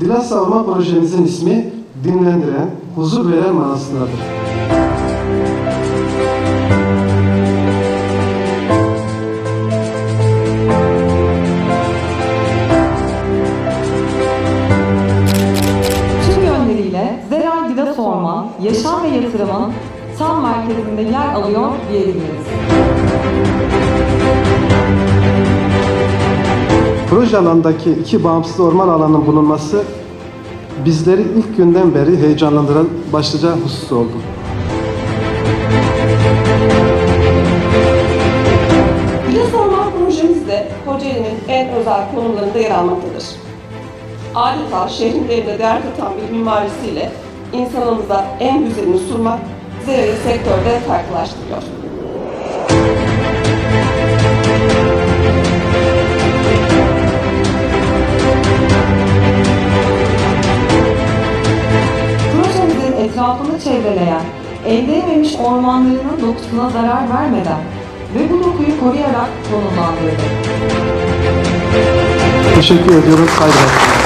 Dilasa Orman projemizin ismi dinlendiren, huzur veren manasındadır. Tüm yönleriyle Zeray Didas Orman, yaşam ve yatırımın tam merkezinde yer alıyor diyebiliriz. Proje alandaki iki bağımsız orman alanının bulunması bizleri ilk günden beri heyecanlandıran başlıca husus oldu. Bilas Orman projemiz de Kocaeli'nin en özel konumlarında yer almaktadır. Adeta şehrin değerine değer katan bir mimarisiyle insanımıza en güzelini sunmak Zera'yı sektörde farklılaştırıyor. Etrafını çevreleyen, elleyemmiş ormanlarının dokusuna zarar vermeden ve bu dokuyu koruyarak konumlandırdı. Teşekkür ediyorum. Saygılar.